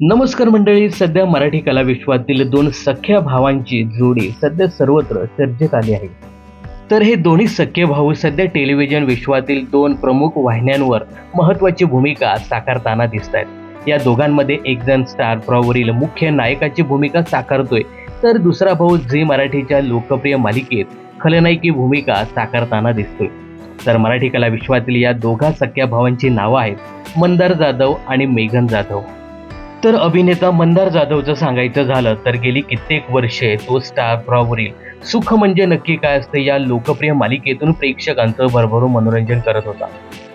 नमस्कार मंडळी सध्या मराठी कला विश्वातील दोन सख्या भावांची जोडी सध्या सर्वत्र चर्चेत आली आहे. तर हे दोन्ही सख्य भाऊ सध्या टेलिव्हिजन विश्वातील दोन प्रमुख वाहिन्यांवर महत्त्वाची भूमिका साकारताना दिसत आहेत या दोघांमध्ये एकजण स्टार प्रॉवरील मुख्य नायकाची भूमिका साकारतोय तर दुसरा भाऊ झी मराठीच्या लोकप्रिय मालिकेत खलनायकी भूमिका साकारताना दिसतोय. तर मराठी कला विश्वातील या दोघा सख्या भावांची नावं आहेत मंदार जाधव आणि मेघन जाधव. तर अभिनेता मंदार जाधवचं सांगायचं झालं तर गेली कित्येक वर्षे तो स्टार प्रॉवरील. सुख म्हणजे नक्की काय असते या लोकप्रिय मालिकेतून प्रेक्षकांचं भरभरून मनोरंजन करत होता.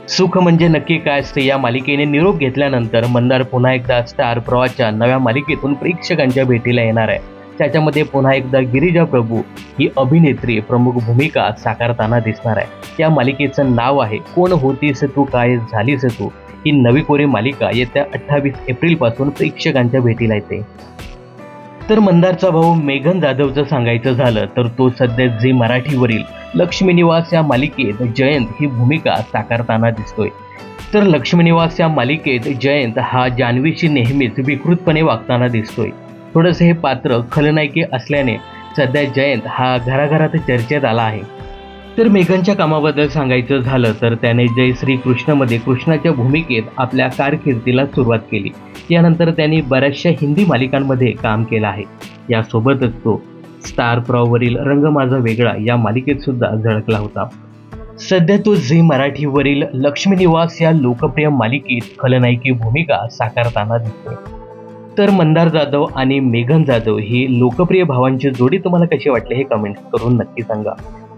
सुख म्हणजे नक्की काय असते या मालिकेने निरोप घेतल्यानंतर मंदार पुन्हा एकदा स्टार प्रवाच्या नव्या मालिकेतून प्रेक्षकांच्या भेटीला येणार आहे. त्याच्यामध्ये पुन्हा एकदा गिरिजा प्रभू ही अभिनेत्री प्रमुख भूमिका साकारताना दिसणार आहे. या मालिकेचं नाव आहे कोण होतीस तू काय झालीस तू? ही नवी कोरी मालिका येत्या अठ्ठावीस एप्रिलपासून प्रेक्षकांच्या भेटीला येते. तर मंदारचा भाऊ मेघन जाधवचं सांगायचं झालं तर तो सध्या झी मराठीवरील लक्ष्मीनिवास या मालिकेत जयंत ही भूमिका साकारताना दिसतोय. तर लक्ष्मीनिवास या मालिकेत जयंत हा जान्हवीशी नेहमीच विकृतपणे वागताना दिसतोय. थोडंसं हे पात्र खलनायकी असल्याने सध्या जयंत हा घराघरात चर्चेत आला आहे. तर मेघनच्या कामाबद्दल सांगायचं झालं तर त्याने जय श्री कृष्णमध्ये कृष्णाच्या भूमिकेत आपल्या कारकिर्दीला सुरुवात केली. यानंतर त्यांनी बऱ्याचशा हिंदी मालिकांमध्ये काम केलं आहे. यासोबतच तो स्टार प्रॉवरील रंग माझा वेगळा या मालिकेत सुद्धा झळकला होता. सध्या तो झी मराठीवरील लक्ष्मी निवास या लोकप्रिय मालिकेत खलनायकी भूमिका साकारताना दिसतोय. तर मंदार जाधव आणि मेघन जाधव ही लोकप्रिय भावांची जोडी तुम्हाला कशी वाटली हे कमेंट करून नक्की सांगा.